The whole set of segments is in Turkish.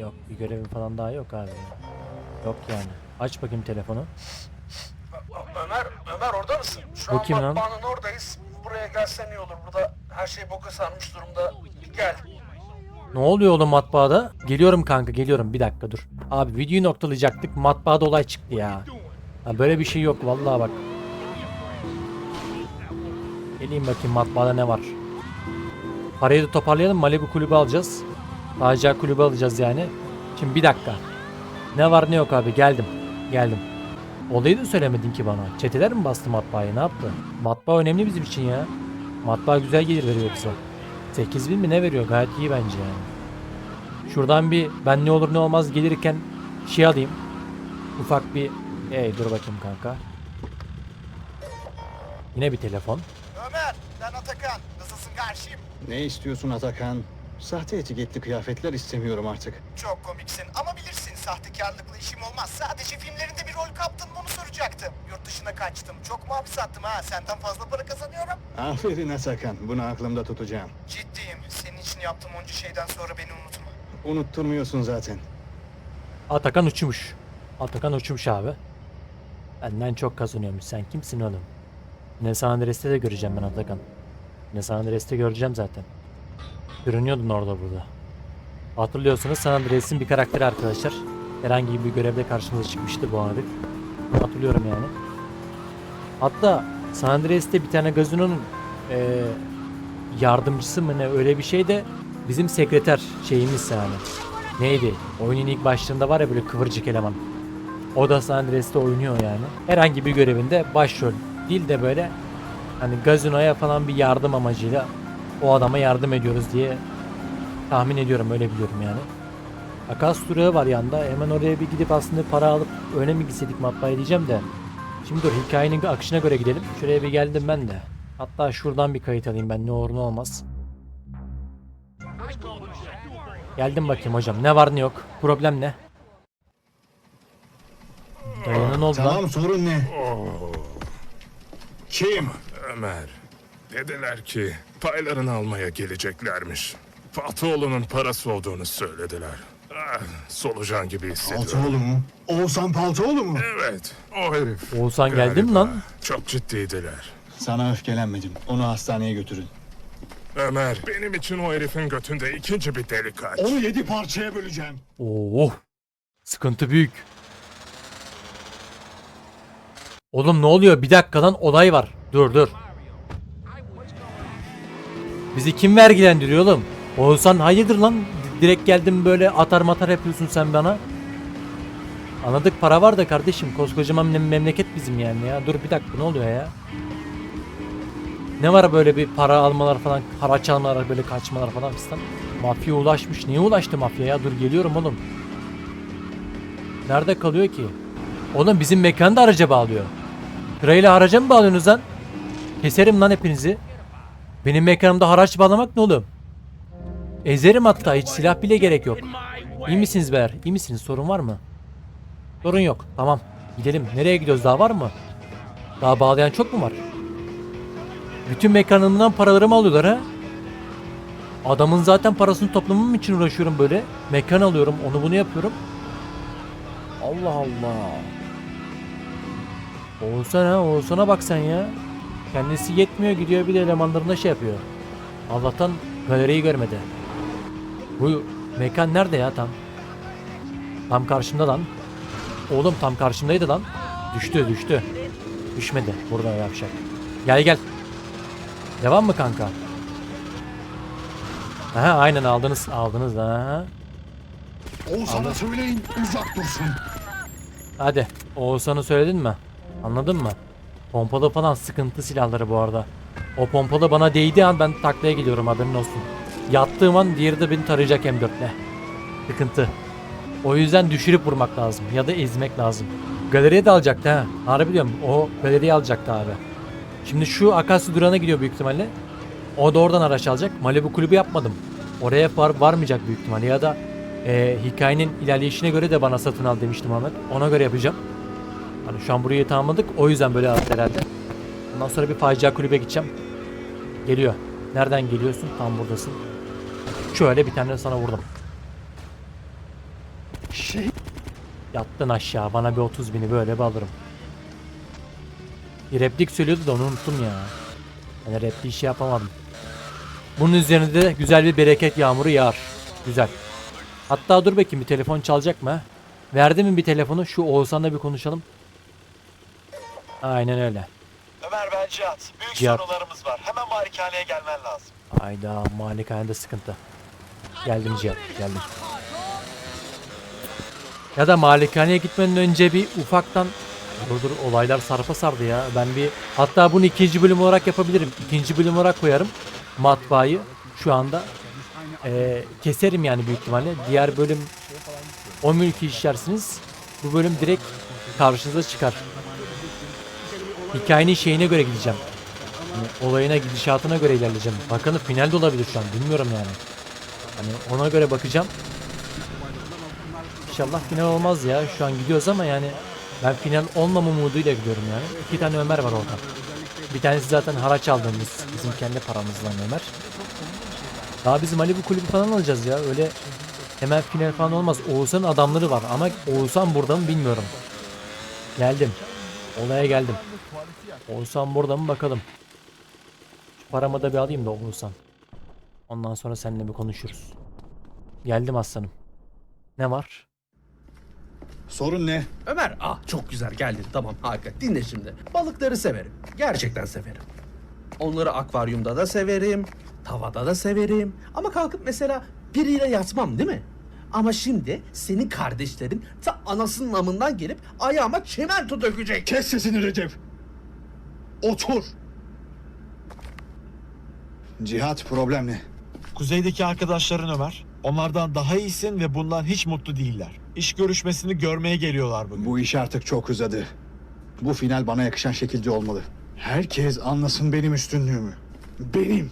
Yok bir görevim falan daha yok abi. Yok yani. Aç bakayım telefonu. Ömer, Ömer orada mısın? Şu Bu an kim lan? matbaanın oradayız. Buraya gelsen iyi olur. Burada her şey boka sarmış durumda. Bir gel. Ne oluyor oğlum matbaada? Geliyorum kanka geliyorum bir dakika dur. Abi videoyu noktalayacaktık matbaada olay çıktı ya. Ha, böyle bir şey yok vallahi bak. Geleyim bakayım matbaada ne var. Parayı da toparlayalım Malibu kulübü alacağız. Facia kulübü alacağız yani. Şimdi bir dakika. Ne var ne yok abi geldim. Geldim. Olayı da söylemedin ki bana. Çeteler mi bastı matbaayı ne yaptı? Matbaa önemli bizim için ya. Matbaa güzel gelir veriyor bize. 8000 mi ne veriyor gayet iyi bence yani. Şuradan bir ben ne olur ne olmaz gelirken şey alayım. Ufak bir Ey dur bakayım kanka. Yine bir telefon. Ömer, ben Atakan. Nasılsın karşıyım? Ne istiyorsun Atakan? Sahte etiketli kıyafetler istemiyorum artık. Çok komiksin ama bilirsin sahtekarlıkla işim olmaz. Sadece filmlerinde bir rol kaptın bunu soracaktım. Yurt dışına kaçtım. Çok mu hapis attım ha? Senden fazla para kazanıyorum. Aferin Atakan, bunu aklımda tutacağım. Ciddiyim. Senin için yaptığım onca şeyden sonra beni unutma. Unutturmuyorsun zaten. Atakan uçmuş. Atakan uçmuş abi. Benden çok kazanıyormuş. Sen kimsin oğlum? Ne San Andreas'te de göreceğim ben Atakan. Ne San Andreas'te göreceğim zaten. Görünüyordun orada burada. Hatırlıyorsunuz San Andreas'in bir karakteri arkadaşlar. Herhangi bir görevde karşımıza çıkmıştı bu herif. Hatırlıyorum yani. Hatta San Andreas'te bir tane gazinonun eee, yardımcısı mı ne öyle bir şey de bizim sekreter şeyimiz yani. Neydi? Oyunun ilk başlarında var ya böyle kıvırcık eleman. O da San Andreas'te oynuyor yani. Herhangi bir görevinde başrol değil de böyle hani gazinoya falan bir yardım amacıyla o adama yardım ediyoruz diye tahmin ediyorum öyle biliyorum yani. Akas durağı var yanda. Hemen oraya bir gidip aslında para alıp öne mi gitseydik matbaaya diyeceğim de. Şimdi dur hikayenin akışına göre gidelim. Şuraya bir geldim ben de. Hatta şuradan bir kayıt alayım ben ne olur ne olmaz. Geldim bakayım hocam. Ne var ne yok? Problem ne? Dayana ne oldu lan? Tamam, sorun ne? Kim? Ömer. Dediler ki paylarını almaya geleceklermiş. Fatoğlu'nun parası olduğunu söylediler. Ah, solucan gibi hissediyorum. Paltoğlu mu? Oğuzhan Paltoğlu mu? Evet, o herif. Oğuzhan geldi mi lan? Çok ciddiydiler. Sana öfkelenmedim. Onu hastaneye götürün. Ömer, benim için o herifin götünde ikinci bir delik aç. Onu yedi parçaya böleceğim. Oo. Sıkıntı büyük. Oğlum ne oluyor? Bir dakika lan olay var. Dur dur. Bizi kim vergilendiriyor oğlum? Oğuzhan hayırdır lan? Direkt geldim böyle atar matar yapıyorsun sen bana. Anladık para var da kardeşim koskocaman mem- memleket bizim yani ya. Dur bir dakika ne oluyor ya? Ne var böyle bir para almalar falan, haraç almalar böyle kaçmalar falan fistan. Mafya ulaşmış. Niye ulaştı mafya ya? Dur geliyorum oğlum. Nerede kalıyor ki? Oğlum bizim mekan da araca bağlıyor. Sırayla haraca mı bağlıyorsunuz lan? Keserim lan hepinizi. Benim mekanımda haraç bağlamak ne oğlum? Ezerim hatta hiç silah bile gerek yok. İyi misiniz beyler? İyi misiniz? Sorun var mı? Sorun yok. Tamam. Gidelim. Nereye gidiyoruz? Daha var mı? Daha bağlayan çok mu var? Bütün mekanımdan paralarımı alıyorlar ha. Adamın zaten parasını toplamam için uğraşıyorum böyle. Mekan alıyorum, onu bunu yapıyorum. Allah Allah. Oğuzhan ha, Oğuzhan'a bak sen ya. Kendisi yetmiyor gidiyor bir de elemanlarına şey yapıyor. Allah'tan galeriyi görmedi. Bu mekan nerede ya tam? Tam karşımda lan. Oğlum tam karşımdaydı lan. Düştü düştü. Düşmedi. Burada yapacak. Gel gel. Devam mı kanka? Aha aynen aldınız aldınız ha. Oğuzhan'a söyleyin, uzak dursun. Hadi Oğuzhan'ı söyledin mi? Anladın mı? Pompalı falan sıkıntı silahları bu arada. O pompalı bana değdiği an ben taklaya gidiyorum haberin olsun. Yattığım an diğeri de beni tarayacak M4'le. Sıkıntı. O yüzden düşürüp vurmak lazım ya da ezmek lazım. Galeriye de alacaktı ha. Harbi diyorum o galeriye alacaktı abi. Şimdi şu Akasya durağına gidiyor büyük ihtimalle. O da oradan araç alacak. Malibu kulübü yapmadım. Oraya var, varmayacak büyük ihtimalle ya da e, hikayenin ilerleyişine göre de bana satın al demiştim Ahmet. Ona göre yapacağım. Hani şu an burayı tamamladık. O yüzden böyle yaptı herhalde. Ondan sonra bir facia kulübe gideceğim. Geliyor. Nereden geliyorsun? Tam buradasın. Şöyle bir tane sana vurdum. şey... Yattın aşağı bana bir 30 bini böyle bir alırım. Bir replik söylüyordu da onu unuttum ya. Hani replik şey yapamadım. Bunun üzerine de güzel bir bereket yağmuru yağar. Güzel. Hatta dur bakayım bir telefon çalacak mı? Verdi mi bir telefonu? Şu Oğuzhan'la bir konuşalım. Aynen öyle. Ömer ben Cihat. Büyük Cihat. sorularımız var. Hemen malikaneye gelmen lazım. Hayda malikanede sıkıntı. Geldim Cihat geldim. Ya da malikaneye gitmeden önce bir ufaktan Dur dur olaylar sarpa sardı ya. Ben bir hatta bunu ikinci bölüm olarak yapabilirim. İkinci bölüm olarak koyarım. Matbaayı şu anda eee, keserim yani büyük ihtimalle. Diğer bölüm o mülkü işlersiniz. Bu bölüm direkt karşınıza çıkar. Hikayenin şeyine göre gideceğim. Hani olayına gidişatına göre ilerleyeceğim. Bakalım final de olabilir şu an. Bilmiyorum yani. Hani ona göre bakacağım. İnşallah final olmaz ya. Şu an gidiyoruz ama yani ben final olmama umuduyla gidiyorum yani. İki tane Ömer var orada. Bir tanesi zaten haraç aldığımız bizim kendi paramızdan Ömer. Daha bizim Malibu kulübü falan alacağız ya. Öyle hemen final falan olmaz. Oğuzhan'ın adamları var ama Oğuzhan burada mı bilmiyorum. Geldim. Olaya geldim. Oğuzhan burada mı bakalım. Şu paramı da bir alayım da Oğuzhan. Ondan sonra seninle bir konuşuruz. Geldim aslanım. Ne var? Sorun ne? Ömer, ah çok güzel geldin. Tamam harika. Dinle şimdi. Balıkları severim. Gerçekten severim. Onları akvaryumda da severim. Tavada da severim. Ama kalkıp mesela biriyle yatmam değil mi? Ama şimdi senin kardeşlerin ta anasının amından gelip ayağıma çimento dökecek. Kes sesini Recep. Otur. Cihat problem ne? Kuzeydeki arkadaşların Ömer. Onlardan daha iyisin ve bundan hiç mutlu değiller. İş görüşmesini görmeye geliyorlar bugün. Bu iş artık çok uzadı. Bu final bana yakışan şekilde olmalı. Herkes anlasın benim üstünlüğümü. Benim.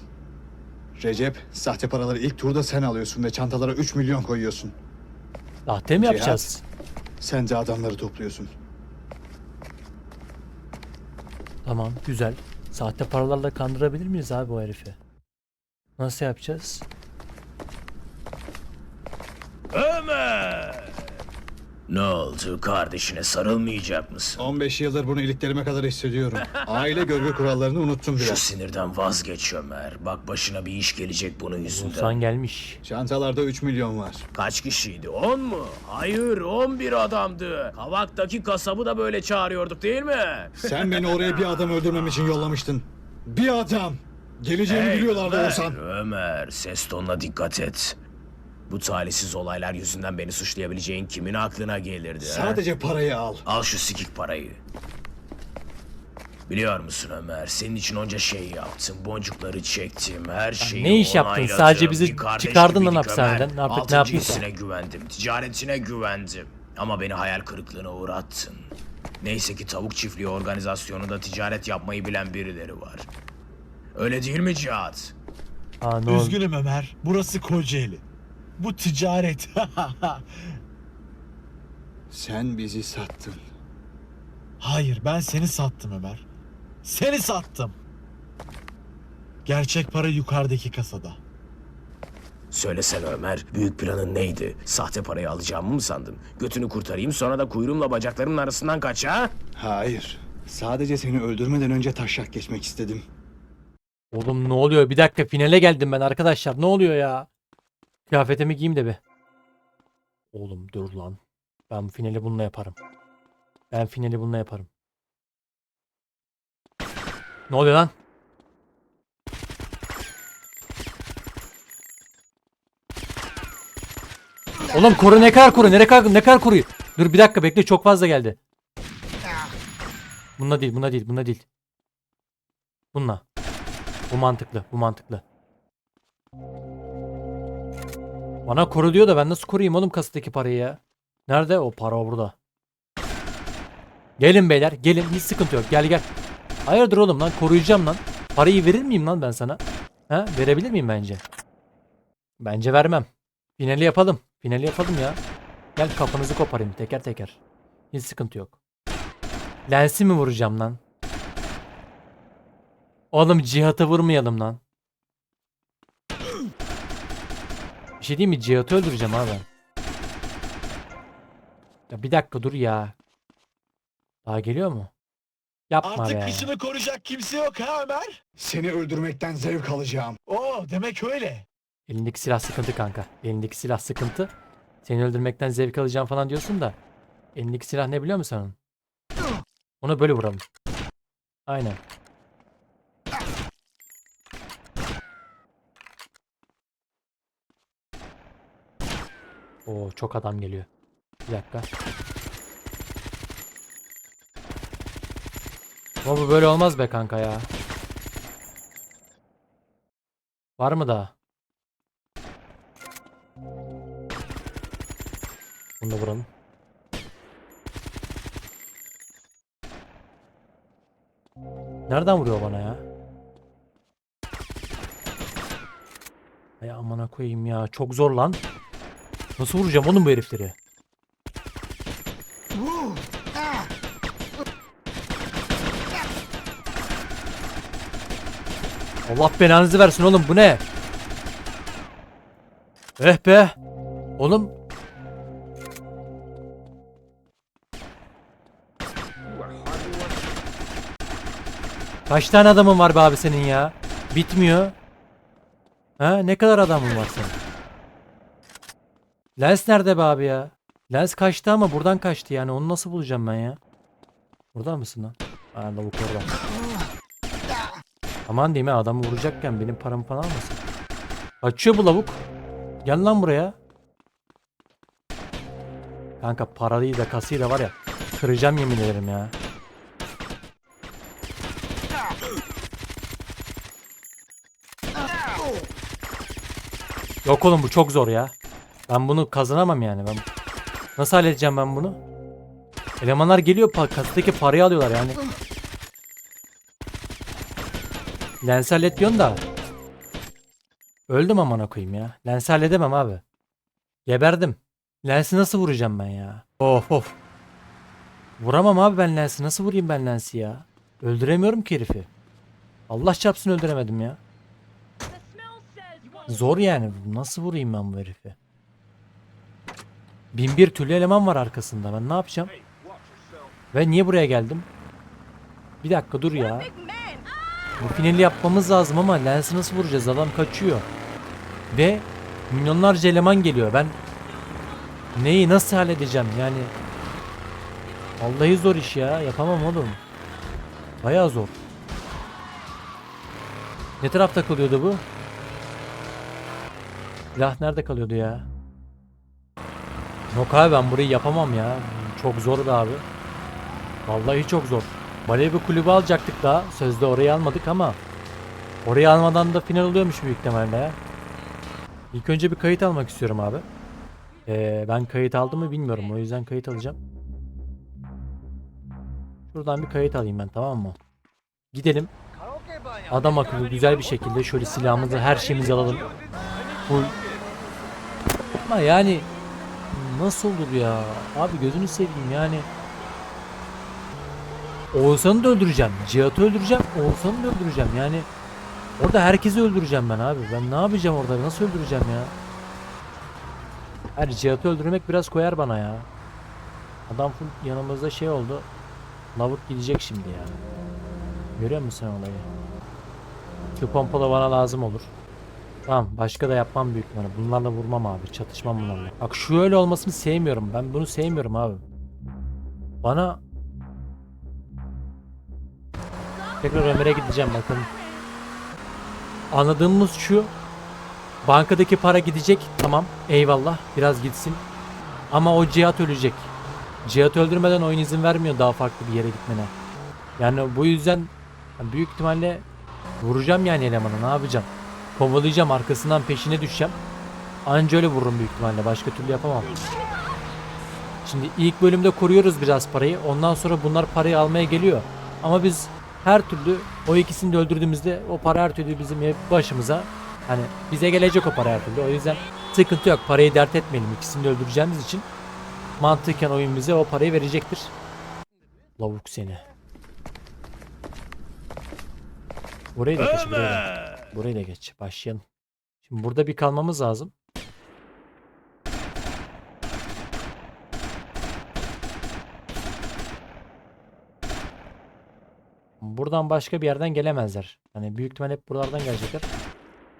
Recep, sahte paraları ilk turda sen alıyorsun ve çantalara 3 milyon koyuyorsun. Lahte mi Cihat. yapacağız? Sen de adamları topluyorsun. Tamam güzel. Sahte paralarla kandırabilir miyiz abi o herifi? Nasıl yapacağız? Ne oldu? Kardeşine sarılmayacak mısın? 15 yıldır bunu iliklerime kadar hissediyorum. Aile görgü kurallarını unuttum Şu biraz. sinirden vazgeç Ömer. Bak başına bir iş gelecek bunun yüzünden. Oğuzhan gelmiş. Çantalarda 3 milyon var. Kaç kişiydi? 10 mu? Hayır 11 adamdı. Kavak'taki kasabı da böyle çağırıyorduk değil mi? Sen beni oraya bir adam öldürmem için yollamıştın. Bir adam! Geleceğimi biliyorlardı Ömer, Oğuzhan. Ömer ses tonuna dikkat et. Bu talihsiz olaylar yüzünden beni suçlayabileceğin kimin aklına gelirdi? ha? Sadece parayı al. Al şu sikik parayı. Biliyor musun Ömer, senin için onca şey yaptım, boncukları çektim, her şeyi ne iş yaptın? onayladım. Sadece bizi Bir kardeş çıkardın lan gibiydik hapishaneden. Ömer. Ne yaptık, ne Altın yaptıysa. cinsine güvendim, ticaretine güvendim. Ama beni hayal kırıklığına uğrattın. Neyse ki tavuk çiftliği organizasyonunda ticaret yapmayı bilen birileri var. Öyle değil mi Cihat? Aa, ne oldu? Üzgünüm Ömer. Burası Kocaeli. Bu ticaret. Sen bizi sattın. Hayır ben seni sattım Ömer. Seni sattım. Gerçek para yukarıdaki kasada. Söylesene Ömer, büyük planın neydi? Sahte parayı alacağımı mı sandın? Götünü kurtarayım sonra da kuyruğumla bacaklarımın arasından kaç ha? Hayır. Sadece seni öldürmeden önce taşak geçmek istedim. Oğlum ne oluyor? Bir dakika finale geldim ben arkadaşlar. Ne oluyor ya? Kıyafetimi giyeyim de bir. Oğlum dur lan. Ben finali bununla yaparım. Ben finali bununla yaparım. Ne oluyor lan? Oğlum koru ne kadar koru? Ne kadar ne kadar koruyor? Dur bir dakika bekle çok fazla geldi. Bununla değil, buna değil, buna değil. Bununla. Bu mantıklı, bu mantıklı. Bana koru diyor da ben nasıl koruyayım oğlum kasadaki parayı ya? Nerede? O para burada. Gelin beyler, gelin. Hiç sıkıntı yok. Gel gel. Hayırdır oğlum lan? Koruyacağım lan. Parayı verir miyim lan ben sana? Ha? Verebilir miyim bence? Bence vermem. Finali yapalım. Finali yapalım ya. Gel kafanızı koparayım teker teker. Hiç sıkıntı yok. Lensi mi vuracağım lan? Oğlum Cihat'ı vurmayalım lan. Bir şey diyeyim mi? Cihat'ı öldüreceğim abi ben. Ya bir dakika dur ya. Daha geliyor mu? Yapma Artık be. kışını koruyacak kimse yok ha Ömer? Seni öldürmekten zevk alacağım. Oo demek öyle. Elindeki silah sıkıntı kanka. Elindeki silah sıkıntı. Seni öldürmekten zevk alacağım falan diyorsun da. Elindeki silah ne biliyor musun? Onu böyle vuralım. Aynen. Oo çok adam geliyor. Bir dakika. Ama bu böyle olmaz be kanka ya. Var mı daha? Bunu da vuralım. Nereden vuruyor bana ya? Ay amına koyayım ya. Çok zor lan. Nasıl vuracağım oğlum bu herifleri? Allah belanızı versin oğlum bu ne? Eh be. Oğlum. Kaç tane adamın var be abi senin ya? Bitmiyor. Ha ne kadar adamın var senin? Lens nerede be abi ya? Lens kaçtı ama buradan kaçtı yani onu nasıl bulacağım ben ya? Burada mısın lan? Ha lavuk orada. Aman diyeyim ha adamı vuracakken benim paramı falan almasın. Kaçıyor bu lavuk. Gel lan buraya. Kanka parayı da kasayı da var ya. Kıracağım yemin ederim ya. Yok oğlum bu çok zor ya. Ben bunu kazanamam yani. Ben nasıl halledeceğim ben bunu? Elemanlar geliyor pa kasadaki parayı alıyorlar yani. Lens hallet da. Öldüm amına koyayım ya. Lens halledemem abi. Geberdim. Lensi nasıl vuracağım ben ya? Of of. Vuramam abi ben lensi. Nasıl vurayım ben lensi ya? Öldüremiyorum ki herifi. Allah çarpsın öldüremedim ya. Zor yani. Nasıl vurayım ben bu herifi? Bin bir türlü eleman var arkasında. Ben ne yapacağım? Ve niye buraya geldim? Bir dakika dur ya. Bu finali yapmamız lazım ama lensi nasıl vuracağız? Adam kaçıyor. Ve milyonlarca eleman geliyor. Ben neyi nasıl halledeceğim yani? Vallahi zor iş ya. Yapamam oğlum. Bayağı zor. Ne tarafta kalıyordu bu? Silah nerede kalıyordu ya? Yok abi ben burayı yapamam ya. Çok zor da abi. Vallahi çok zor. Voleybol kulübü alacaktık daha. Sözde orayı almadık ama orayı almadan da final oluyormuş büyük ihtimalle. İlk önce bir kayıt almak istiyorum abi. Ee, ben kayıt aldım mı bilmiyorum. O yüzden kayıt alacağım. Şuradan bir kayıt alayım ben tamam mı? Gidelim. Adam akıllı güzel bir şekilde şöyle silahımızı her şeyimizi alalım. Full. Ama yani nasıl olur ya? Abi gözünü seveyim yani. Oğuzhan'ı da öldüreceğim. Cihat'ı öldüreceğim. Oğuzhan'ı da öldüreceğim. Yani orada herkesi öldüreceğim ben abi. Ben ne yapacağım orada? Nasıl öldüreceğim ya? Her Cihat'ı öldürmek biraz koyar bana ya. Adam full yanımızda şey oldu. Lavuk gidecek şimdi ya. Görüyor musun sen olayı? Şu pompalı bana lazım olur. Tamam başka da yapmam büyük ihtimalle. Bunlarla vurmam abi. Çatışmam bunlarla. Bak şu öyle olmasını sevmiyorum. Ben bunu sevmiyorum abi. Bana Tekrar Ömer'e gideceğim bakalım. Anladığımız şu. Bankadaki para gidecek. Tamam. Eyvallah. Biraz gitsin. Ama o Cihat ölecek. Cihat öldürmeden oyun izin vermiyor daha farklı bir yere gitmene. Yani bu yüzden büyük ihtimalle vuracağım yani elemanı. Ne yapacağım? Kovalayacağım. Arkasından peşine düşeceğim. Anca öyle vururum büyük ihtimalle. Başka türlü yapamam. Şimdi ilk bölümde koruyoruz biraz parayı. Ondan sonra bunlar parayı almaya geliyor. Ama biz her türlü o ikisini de öldürdüğümüzde o para her türlü bizim hep başımıza hani bize gelecek o para her türlü. O yüzden sıkıntı yok. Parayı dert etmeyelim. İkisini de öldüreceğimiz için mantıken oyun bize o parayı verecektir. Lavuk seni. Burayı da geç. Burayı da geç. Başlayalım. Şimdi burada bir kalmamız lazım. Buradan başka bir yerden gelemezler. Yani büyük ihtimal hep buralardan gelecekler.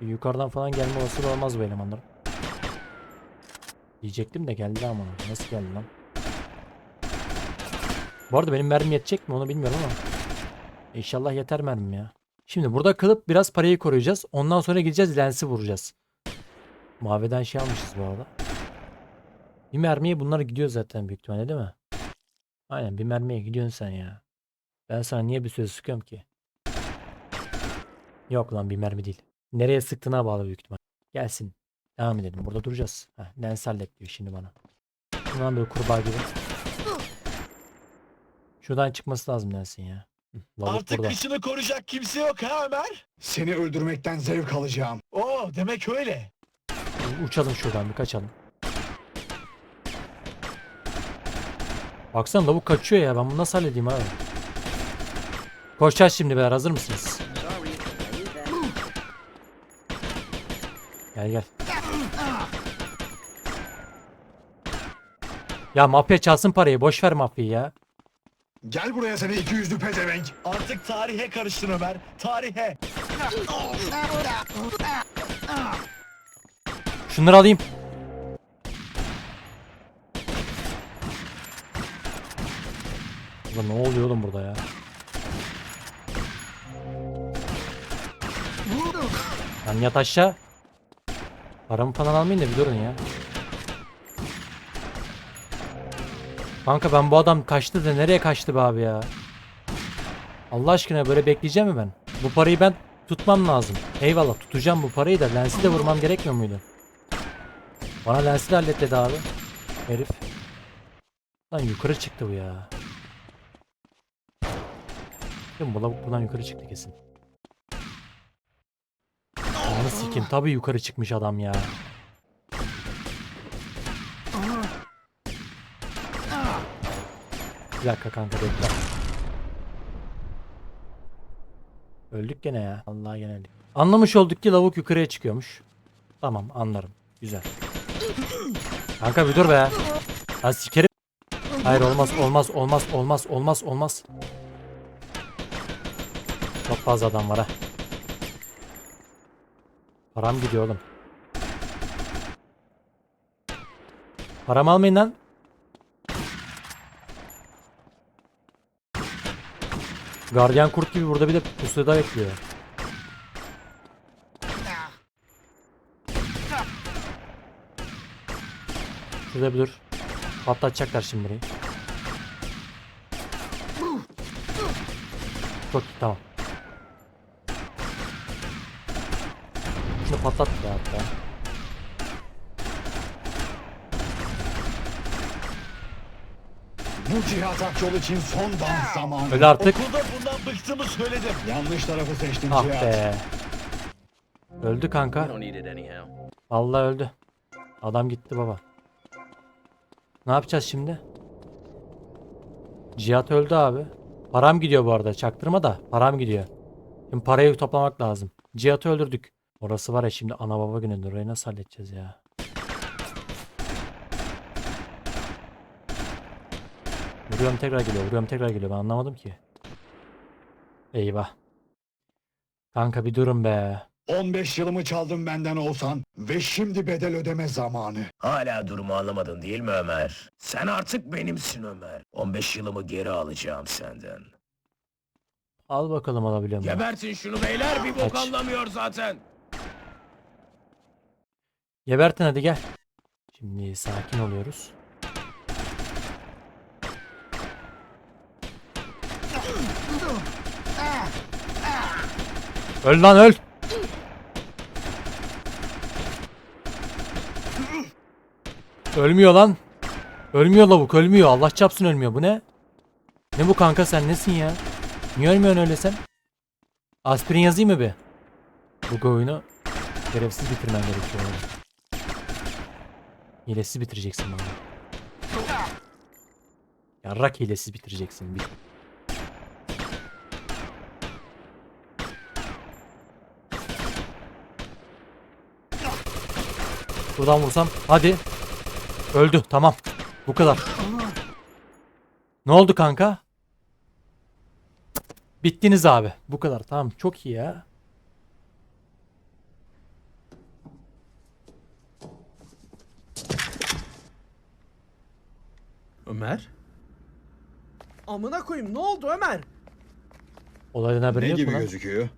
Yukarıdan falan gelme olasılığı olmaz bu elemanların. Diyecektim de geldi ama nasıl geldi lan? Bu arada benim mermi yetecek mi onu bilmiyorum ama. İnşallah yeter mermim ya. Şimdi burada kalıp biraz parayı koruyacağız. Ondan sonra gideceğiz lensi vuracağız. Maviden şey almışız bu arada. Bir mermiye bunlar gidiyor zaten büyük ihtimalle değil mi? Aynen bir mermiye gidiyorsun sen ya. Ben sana niye bir söz sıkıyorum ki? Yok lan bir mermi değil. Nereye sıktığına bağlı büyük ihtimal. Gelsin. Devam edelim. Burada duracağız. Heh, lens hallet diyor şimdi bana. Şundan böyle kurbağa gibi. Şuradan çıkması lazım lensin ya. Lavuk Artık burada. kışını koruyacak kimse yok ha Ömer? Seni öldürmekten zevk alacağım. Oo demek öyle. Uçalım şuradan bir kaçalım. Baksana lavuk kaçıyor ya. Ben bunu nasıl halledeyim abi? Koşacağız şimdi beyler. Hazır mısınız? Gel gel. Ya mafya çalsın parayı. Boş ver mafyayı ya. Gel buraya seni iki yüzlü pezevenk. Artık tarihe karıştın Ömer. Tarihe. Şunları alayım. Ulan ne oluyor oğlum burada ya? Lan yat aşağı. Paramı falan almayın da bir durun ya. Kanka ben bu adam kaçtı da nereye kaçtı be abi ya? Allah aşkına böyle bekleyeceğim mi ben? Bu parayı ben tutmam lazım. Eyvallah tutacağım bu parayı da lensi de vurmam gerekmiyor muydu? Bana lensi de hallet dedi abi. Herif. Lan yukarı çıktı bu ya. Değil mi? Bu lavuk buradan yukarı çıktı kesin. Ananı sikim. Tabii yukarı çıkmış adam ya. Dakika kanka bekle. Öldük gene ya. Allah gene öldük. Anlamış olduk ki lavuk yukarıya çıkıyormuş. Tamam anlarım. Güzel. Kanka bir dur be. Ha sikerim. Hayır olmaz olmaz olmaz olmaz olmaz olmaz. Çok fazla adam var ha. Param gidiyor oğlum. Param almayın lan. Gardiyan kurt gibi burada bir de pusuda bekliyor. Şurada bir dur. Patlatacaklar şimdi burayı. Çok tamam. Şunu patlat ya hatta. Bu cihat Akçol için son dans zamanı. Öyle artık. Okulda bundan bıktığımı söyledim. Yanlış tarafı seçtin Ah cihat. be. Öldü kanka. Vallahi öldü. Adam gitti baba. Ne yapacağız şimdi? Cihat öldü abi. Param gidiyor bu arada. Çaktırma da param gidiyor. Şimdi parayı toplamak lazım. Cihat'ı öldürdük. Orası var ya şimdi ana baba günüdür. Orayı nasıl halledeceğiz ya? Vuruyorum tekrar geliyor. Vuruyorum tekrar geliyor. Ben anlamadım ki. Eyvah. Kanka bir durun be. 15 yılımı çaldın benden olsan ve şimdi bedel ödeme zamanı. Hala durumu anlamadın değil mi Ömer? Sen artık benimsin Ömer. 15 yılımı geri alacağım senden. Al bakalım alabiliyor muyum? Gebertin şunu beyler bir bok Kaç. anlamıyor zaten. Gebertin hadi gel. Şimdi sakin oluyoruz. Öl lan öl. Ölmüyor lan. Ölmüyor lavuk ölmüyor. Allah çapsın ölmüyor. Bu ne? Ne bu kanka sen nesin ya? Niye ölmüyorsun öyle sen? Aspirin yazayım mı bir? Bu oyunu Şerefsiz bitirmen gerekiyor. Hilesiz bitireceksin bana. Yarrak hilesiz bitireceksin. Bit. Buradan vursam. Hadi. Öldü. Tamam. Bu kadar. Ne oldu kanka? Bittiniz abi. Bu kadar. Tamam. Çok iyi ya. Ömer? Amına koyayım ne oldu Ömer? Olaydan haberin Ne yok mu gibi lan? gözüküyor?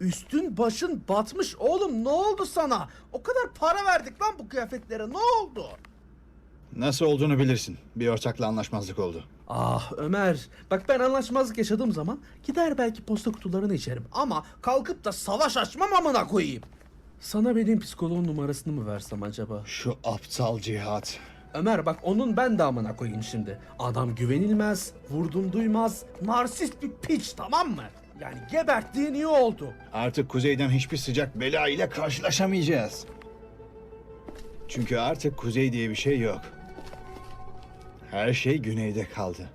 Üstün başın batmış oğlum ne oldu sana? O kadar para verdik lan bu kıyafetlere ne oldu? Nasıl olduğunu bilirsin. Bir ortakla anlaşmazlık oldu. Ah Ömer bak ben anlaşmazlık yaşadığım zaman gider belki posta kutularını içerim ama kalkıp da savaş açmam amına koyayım. Sana benim psikoloğun numarasını mı versem acaba? Şu aptal cihat. Ömer bak onun ben de amına koyayım şimdi. Adam güvenilmez, vurdum duymaz, narsist bir piç tamam mı? Yani geberttiğin iyi oldu. Artık kuzeyden hiçbir sıcak bela ile karşılaşamayacağız. Çünkü artık kuzey diye bir şey yok. Her şey güneyde kaldı.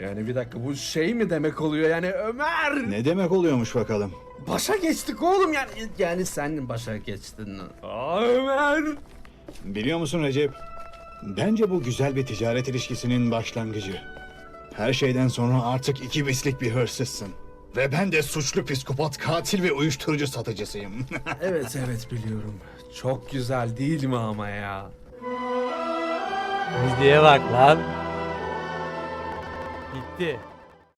Yani bir dakika bu şey mi demek oluyor yani Ömer? Ne demek oluyormuş bakalım? Başa geçtik oğlum yani yani sen başa geçtin. Aa, Ömer. Biliyor musun Recep? Bence bu güzel bir ticaret ilişkisinin başlangıcı. Her şeyden sonra artık iki bislik bir hırsızsın. Ve ben de suçlu psikopat, katil ve uyuşturucu satıcısıyım. Evet evet biliyorum. Çok güzel değil mi ama ya? Müziğe bak lan. Bitti.